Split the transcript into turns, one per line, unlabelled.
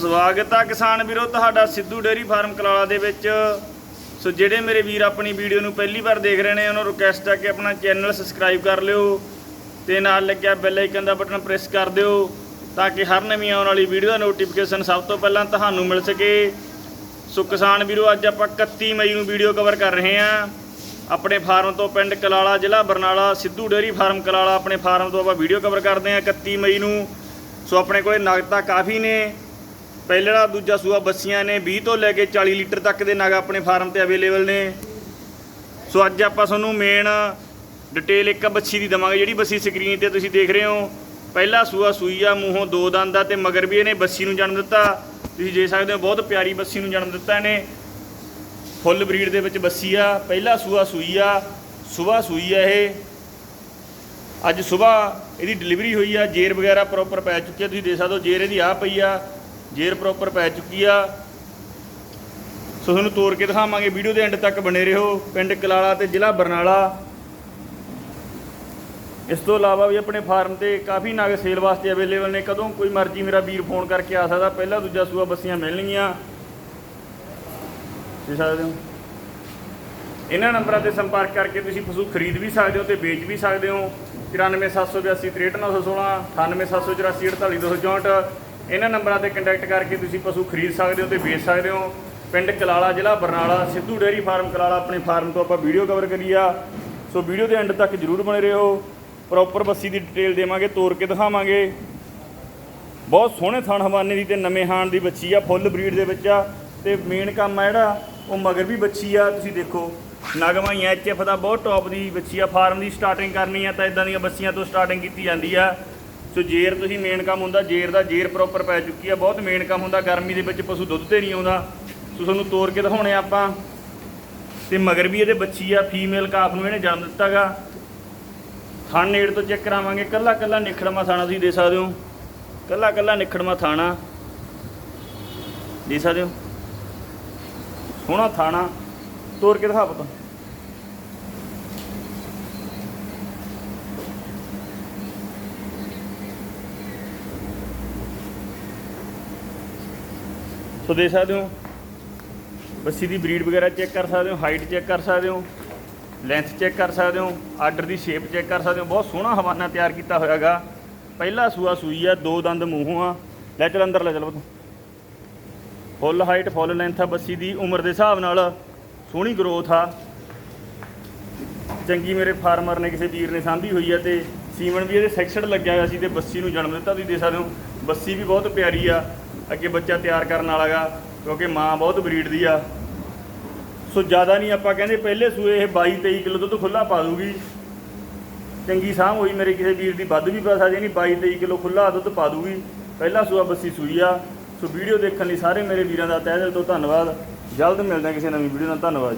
ਸਵਾਗਤ ਆ ਕਿਸਾਨ ਵੀਰੋ, ਤੁਹਾਡਾ ਸਿੱਧੂ ਡੇਰੀ ਫਾਰਮ ਕਲਾਲਾ ਦੇ ਵਿੱਚ। ਸੋ ਜਿਹੜੇ ਮੇਰੇ ਵੀਰ ਆਪਣੀ ਵੀਡੀਓ ਨੂੰ ਪਹਿਲੀ ਵਾਰ ਦੇਖ ਰਹੇ ਨੇ, ਉਹਨਾਂ ਨੂੰ ਰਿਕਵੈਸਟ ਆ ਕਿ ਆਪਣਾ ਚੈਨਲ ਸਬਸਕ੍ਰਾਈਬ ਕਰ ਲਿਓ ਤੇ ਨਾਲ ਲੱਗਿਆ ਬੈਲ ਆਈਕਨ ਦਾ ਬਟਨ ਪ੍ਰੈਸ ਕਰ ਦਿਓ ਤਾਂ ਕਿ ਹਰ ਨਵੀਂ ਆਉਣ ਵਾਲੀ ਵੀਡੀਓ ਦਾ ਨੋਟੀਫਿਕੇਸ਼ਨ ਸਭ ਤੋਂ ਪਹਿਲਾਂ ਤੁਹਾਨੂੰ ਮਿਲ ਸਕੇ। ਸੋ ਕਿਸਾਨ ਵੀਰੋ, ਅੱਜ ਆਪਾਂ 31 ਮਈ ਨੂੰ ਵੀਡੀਓ ਕਵਰ ਕਰ ਰਹੇ ਹਾਂ। ਆਪਣੇ ਫਾਰਮ ਤੋਂ ਪਿੰਡ ਕਲਾਲਾ, ਜ਼ਿਲ੍ਹਾ ਬਰਨਾਲਾ, ਸਿੱਧੂ ਡੇਰੀ ਫਾਰਮ ਕਲਾਲਾ ਆਪਣੇ ਫਾਰਮ ਤੋਂ ਆਪਾਂ ਵੀਡੀਓ ਕਵਰ ਕਰਦੇ ਹਾਂ 31 ਮਈ ਨੂੰ। ਸੋ ਆਪਣੇ ਕੋਲੇ ਤਾਂ ਕਾਫੀ ਨੇ। ਪਹਿਲਾ ਦੂਜਾ ਸੂਆ ਬੱਸੀਆਂ ਨੇ 20 ਤੋਂ ਲੈ ਕੇ 40 ਲੀਟਰ ਤੱਕ ਦੇ ਨਗ ਆਪਣੇ ਫਾਰਮ ਤੇ ਅਵੇਲੇਬਲ ਨੇ। ਸੋ ਅੱਜ ਆਪਾਂ ਤੁਹਾਨੂੰ ਮੇਨ ਡਿਟੇਲ ਇੱਕ ਬੱਛੀ ਦੀ ਦਵਾਂਗੇ, ਜਿਹੜੀ ਬੱਸੀ ਸਕਰੀਨ ਤੇ ਤੁਸੀਂ ਦੇਖ ਰਹੇ ਹੋ। ਪਹਿਲਾ ਸੂਆ ਸੂਈ ਆ ਮੂੰਹੋਂ ਦੋ ਦੰਦ ਦਾ ਤੇ ਮਗਰ ਵੀ ਇਹਨੇ ਬੱਸੀ ਨੂੰ ਜਨਮ ਦਿੱਤਾ। ਤੁਸੀਂ ਦੇਖ ਸਕਦੇ ਹੋ, ਬਹੁਤ ਪਿਆਰੀ ਬੱਸੀ ਨੂੰ ਜਨਮ ਦਿੱਤਾ ਇਹਨੇ। ਫੁੱਲ ਬਰੀਡ ਦੇ ਵਿੱਚ ਬੱਸੀ ਆ। ਪਹਿਲਾ ਸੂਆ ਸੂਈ ਆ ਸਵੇਰ ਸੂਈ ਆ ਇਹ। ਅੱਜ ਸਵੇਰ ਇਹਦੀ ਡਿਲੀਵਰੀ ਹੋਈ ਆ, ਜੇਰ ਵਗੈਰਾ ਪ੍ਰੋਪਰ ਪੈ ਚੁੱਕੀ ਆ। ਤੁਸੀਂ ਦੇਖ ਸਕਦੇ ਹੋ, ਜੇਰ ਇਹਦੀ ਆ ਪਈ ਆ। ਜੇਰ ਪ੍ਰੋਪਰ ਪੈ ਚੁੱਕੀ ਆ। ਸੋ ਤੁਹਾਨੂੰ ਤੋੜ ਕੇ ਦਿਖਾਵਾਂਗੇ, ਵੀਡੀਓ ਦੇ ਐਂਡ ਤੱਕ ਬਣੇ ਰਹੋ। ਪਿੰਡ ਕਲਾਲਾ ਤੇ ਜ਼ਿਲ੍ਹਾ ਬਰਨਾਲਾ। ਇਸ ਤੋਂ ਇਲਾਵਾ ਵੀ ਆਪਣੇ ਫਾਰਮ ਤੇ ਕਾਫੀ ਨਗ ਸੇਲ ਵਾਸਤੇ ਅਵੇਲੇਬਲ ਨੇ। ਕਦੋਂ ਕੋਈ ਮਰਜ਼ੀ ਮੇਰਾ ਵੀਰ ਫੋਨ ਕਰਕੇ ਆ ਸਕਦਾ। ਪਹਿਲਾ ਦੂਜਾ ਸੂਆ ਬੱਸੀਆਂ ਮਿਲਣਗੀਆਂ। ਦੇਖ ਸਕਦੇ ਹੋ। ਇਹਨਾਂ ਨੰਬਰਾਂ ਤੇ ਸੰਪਰਕ ਕਰਕੇ ਤੁਸੀਂ ਪਸ਼ੂ ਖਰੀਦ ਵੀ ਸਕਦੇ ਹੋ ਤੇ ਵੇਚ ਵੀ ਸਕਦੇ ਹੋ। 94782 98784 ਇਹਨਾਂ ਨੰਬਰਾਂ ਤੇ ਕੰਟੈਕਟ ਕਰਕੇ ਤੁਸੀਂ ਪਸ਼ੂ ਖਰੀਦ ਸਕਦੇ ਹੋ ਤੇ ਵੇਚ ਸਕਦੇ ਹੋ। ਪਿੰਡ ਕਲਾਲਾ ਜ਼ਿਲ੍ਹਾ ਬਰਨਾਲਾ, ਸਿੱਧੂ ਡੇਅਰੀ ਫਾਰਮ ਕਲਾਲਾ ਆਪਣੇ ਫਾਰਮ ਤੋਂ ਆਪਾਂ ਵੀਡੀਓ ਕਵਰ ਕਰੀ ਆ। ਸੋ ਵੀਡੀਓ ਦੇ ਐਂਡ ਤੱਕ ਜਰੂਰ ਬਣੇ ਰਹੋ। ਪ੍ਰੋਪਰ ਬੱਸੀ ਦੀ ਡਿਟੇਲ ਦੇਵਾਂਗੇ ਤੋੜ ਕੇ ਦਿਖਾਵਾਂਗੇ। ਬਹੁਤ ਸੋਹਣੇ ਥਣ ਹਵਾਨੇ ਦੀ ਤੇ ਨਵੇਂ ਹਾਣ ਦੀ ਬੱਚੀ ਆ, ਫੁੱਲ ਬਰੀਡ ਦੇ ਵਿੱਚ ਆ। ਤੇ ਮੇਨ ਕੰਮ ਆ ਜਿਹੜਾ, ਉਹ ਮਗਰ ਵੀ ਬੱਚੀ ਆ, ਤੁਸੀਂ ਦੇਖੋ। ਨਗਮਾਈ ਐਚਐਫ ਦਾ ਬਹੁਤ ਟੌਪ ਦੀ ਬੱਚੀ ਆ। ਫਾਰਮ ਦੀ ਸਟਾਰਟਿੰਗ ਕਰਨੀ ਆ, ਤਾਂ ਇਦਾਂ ਦੀਆਂ ਬੱਚੀਆਂ ਤੋਂ ਸਟਾਰਟਿੰਗ ਕੀਤੀ ਜਾਂਦੀ ਆ। ਸੋ ਜੇਰ ਤੁਸੀਂ ਮੇਨ ਕੰਮ ਹੁੰਦਾ, ਜੇਰ ਦਾ ਜੇਰ ਪ੍ਰੋਪਰ ਪੈ ਚੁੱਕੀ ਆ, ਬਹੁਤ ਮੇਨ ਕੰਮ ਹੁੰਦਾ, ਗਰਮੀ ਦੇ ਵਿੱਚ ਪਸ਼ੂ ਦੁੱਧ ਤੇ ਨਹੀਂ ਆਉਂਦਾ। ਸੋ ਤੁਹਾਨੂੰ ਤੋੜ ਕੇ ਦਿਖਾਉਣੇ ਆ ਆਪਾਂ। ਤੇ ਮਗਰ ਵੀ ਇਹਦੇ ਬੱਚੀ ਆ ਫੀਮੇਲ ਕਾਫ ਨੂੰ ਇਹਨੇ ਜਨਮ ਦਿੱਤਾਗਾ। ਥਣ ਨੇੜ ਤੋਂ ਚੈੱਕ ਕਰਾਵਾਂਗੇ, ਕੱਲਾ ਕੱਲਾ ਨਿਖੜਮਾ ਥਾਣਾ ਤੁਸੀਂ ਦੇ ਸਕਦੇ ਹੋ। ਕੱਲਾ ਕੱਲਾ ਨਿਖੜਮਾ ਥਾਣਾ। ਦੇ ਸਕਦੇ ਹੋ? ਸੋਹਣਾ ਥਾਣਾ। ਤੋੜ ਕੇ ਦਿਖਾ ਪਤਾ। ਸੋ ਦੇ ਸਕਦੇ ਹੋ। ਬੱਸੀ ਦੀ ਬਰੀਡ ਵਗੈਰਾ ਚੈੱਕ ਕਰ ਸਕਦੇ ਹੋ, ਹਾਈਟ ਚੈੱਕ ਕਰ ਸਕਦੇ ਹੋ, ਲੈਂਥ ਚੈੱਕ ਕਰ ਸਕਦੇ ਹੋ, ਆਰਡਰ ਦੀ ਸ਼ੇਪ ਚੈੱਕ ਕਰ ਸਕਦੇ ਹੋ। ਬਹੁਤ ਸੋਹਣਾ ਹਵਾਨਾ ਤਿਆਰ ਕੀਤਾ ਹੋਇਆਗਾ। ਪਹਿਲਾ ਸੂਆ ਸੂਈ ਆ, ਦੋ ਦੰਦ ਮੂੰਹੋਂ ਆ। ਲੈ ਚਲ ਅੰਦਰ ਲੈ ਚਲ ਫੁੱਲ ਹਾਈਟ, ਫੁੱਲ ਲੈਂਥ ਆ ਬੱਸੀ ਦੀ, ਉਮਰ ਦੇ ਹਿਸਾਬ ਨਾਲ ਸੋਹਣੀ ਗਰੋਥ ਆ। ਚੰਗੀ ਮੇਰੇ ਫਾਰਮਰ ਨੇ ਕਿਸੇ ਵੀਰ ਨੇ ਸਾਂਭੀ ਹੋਈ ਆ ਤੇ ਸੀਮਨ ਵੀ ਇਹਦੇ ਸੈਕਸਡ ਲੱਗਿਆ ਹੋਇਆ ਸੀ ਤੇ ਬੱਸੀ ਨੂੰ ਜਨਮ ਦਿੱਤਾ ਤੁਸੀਂ ਦੇਖ ਸਕਦੇ ਹੋ। ਬੱਸੀ ਵੀ ਬਹੁਤ ਪਿਆਰੀ ਆ। ਅੱਗੇ ਬੱਚਾ ਤਿਆਰ ਕਰਨ ਵਾਲਾਗਾ, ਕਿਉਂਕਿ ਮਾਂ ਬਹੁਤ ਬਰੀਡ ਦੀ ਆ। ਸੋ ਜ਼ਿਆਦਾ ਨਹੀਂ ਆਪਾਂ ਕਹਿੰਦੇ ਪਹਿਲੇ ਸੂਏ ਇਹ 22 23 ਕਿਲੋ ਦੁੱਧ ਖੁੱਲਾ ਪਾ ਦੂਗੀ ਚੰਗੀ ਸਾਂਭ ਹੋਈ ਮੇਰੇ ਕਿਸੇ ਵੀਰ ਦੀ, ਵੱਧ ਵੀ ਪਾ ਸਕਦੀ ਨਹੀਂ 22 23 ਕਿਲੋ ਖੁੱਲਾ ਦੁੱਧ ਪਾ ਦੂਗੀ ਪਹਿਲਾ ਸੂਆ ਬੱਸੀ ਸੂਈ ਆ। ਸੋ ਵੀਡੀਓ ਦੇਖਣ ਲਈ ਸਾਰੇ ਮੇਰੇ ਵੀਰਾਂ ਦਾ ਤਹਿ ਦਿਲ ਤੋਂ ਧੰਨਵਾਦ। ਜਲਦ ਮਿਲਦੇ ਹਾਂ ਕਿਸੇ ਨਵੀਂ ਵੀਡੀਓ ਨਾਲ। ਧੰਨਵਾਦ